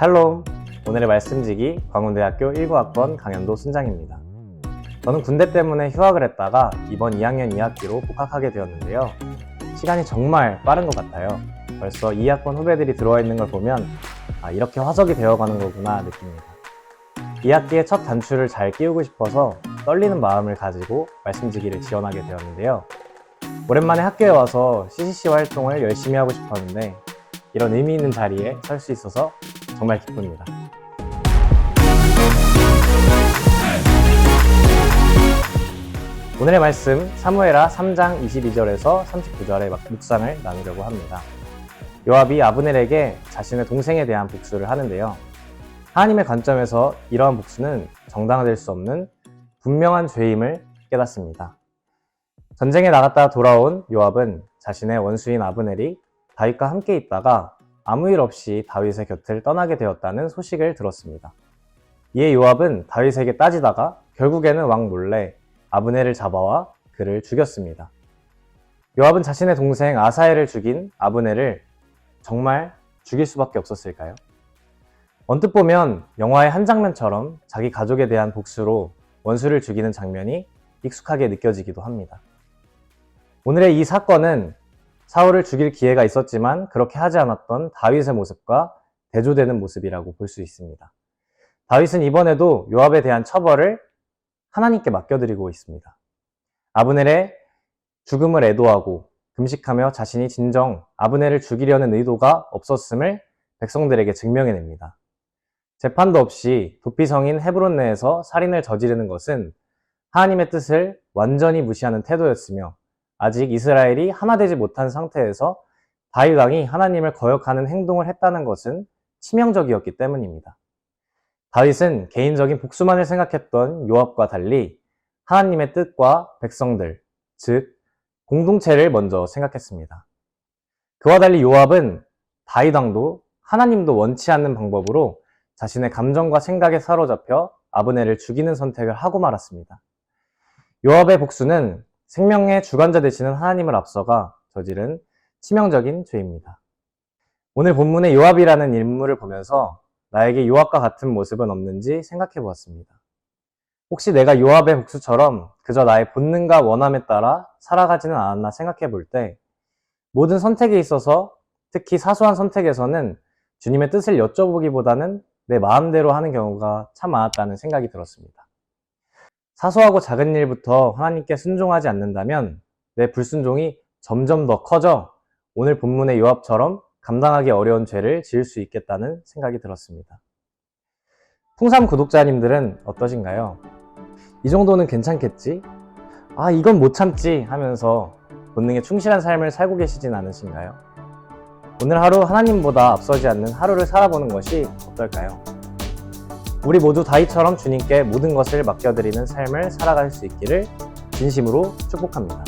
샬롬! 오늘의 말씀지기 광운대학교 19학번 강현도 순장입니다. 저는 군대 때문에 휴학을 했다가 이번 2학년 2학기로 복학하게 되었는데요. 시간이 정말 빠른 것 같아요. 벌써 2학번 후배들이 들어와 있는 걸 보면 아, 이렇게 화석이 되어가는 거구나 느낍니다. 2학기에 첫 단추를 잘 끼우고 싶어서 떨리는 마음을 가지고 말씀지기를 지원하게 되었는데요. 오랜만에 학교에 와서 CCC 활동을 열심히 하고 싶었는데 이런 의미 있는 자리에 설 수 있어서 정말 기쁩니다. 오늘의 말씀 사무에라 3장 22절에서 39절의 묵상을 나누려고 합니다. 요압이 아브넬에게 자신의 동생에 대한 복수를 하는데요. 하나님의 관점에서 이러한 복수는 정당화될 수 없는 분명한 죄임을 깨닫습니다. 전쟁에 나갔다 돌아온 요압은 자신의 원수인 아브넬이 다윗과 함께 있다가 아무 일 없이 다윗의 곁을 떠나게 되었다는 소식을 들었습니다. 이에 요압은 다윗에게 따지다가 결국에는 왕 몰래 아브넬을 잡아와 그를 죽였습니다. 요압은 자신의 동생 아사엘을 죽인 아브넬을 정말 죽일 수밖에 없었을까요? 언뜻 보면 영화의 한 장면처럼 자기 가족에 대한 복수로 원수를 죽이는 장면이 익숙하게 느껴지기도 합니다. 오늘의 이 사건은 사울을 죽일 기회가 있었지만 그렇게 하지 않았던 다윗의 모습과 대조되는 모습이라고 볼 수 있습니다. 다윗은 이번에도 요압에 대한 처벌을 하나님께 맡겨드리고 있습니다. 아브넬의 죽음을 애도하고 금식하며 자신이 진정 아브넬을 죽이려는 의도가 없었음을 백성들에게 증명해냅니다. 재판도 없이 도피성인 헤브론 내에서 살인을 저지르는 것은 하나님의 뜻을 완전히 무시하는 태도였으며 아직 이스라엘이 하나 되지 못한 상태에서 다윗 왕이 하나님을 거역하는 행동을 했다는 것은 치명적이었기 때문입니다. 다윗은 개인적인 복수만을 생각했던 요압과 달리 하나님의 뜻과 백성들, 즉 공동체를 먼저 생각했습니다. 그와 달리 요압은 다윗 왕도 하나님도 원치 않는 방법으로 자신의 감정과 생각에 사로잡혀 아브넬을 죽이는 선택을 하고 말았습니다. 요압의 복수는 생명의 주관자 되시는 하나님을 앞서가 저지른 치명적인 죄입니다. 오늘 본문의 요압이라는 인물을 보면서 나에게 요압과 같은 모습은 없는지 생각해 보았습니다. 혹시 내가 요압의 복수처럼 그저 나의 본능과 원함에 따라 살아가지는 않았나 생각해 볼 때 모든 선택에 있어서 특히 사소한 선택에서는 주님의 뜻을 여쭤보기보다는 내 마음대로 하는 경우가 참 많았다는 생각이 들었습니다. 사소하고 작은 일부터 하나님께 순종하지 않는다면 내 불순종이 점점 더 커져 오늘 본문의 요압처럼 감당하기 어려운 죄를 지을 수 있겠다는 생각이 들었습니다. 풍삼 구독자님들은 어떠신가요? 이 정도는 괜찮겠지? 아, 이건 못 참지 하면서 본능에 충실한 삶을 살고 계시진 않으신가요? 오늘 하루 하나님보다 앞서지 않는 하루를 살아보는 것이 어떨까요? 우리 모두 다이처럼 주님께 모든 것을 맡겨드리는 삶을 살아갈 수 있기를 진심으로 축복합니다.